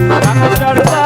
ਰੰਗ ਚੜਦਾ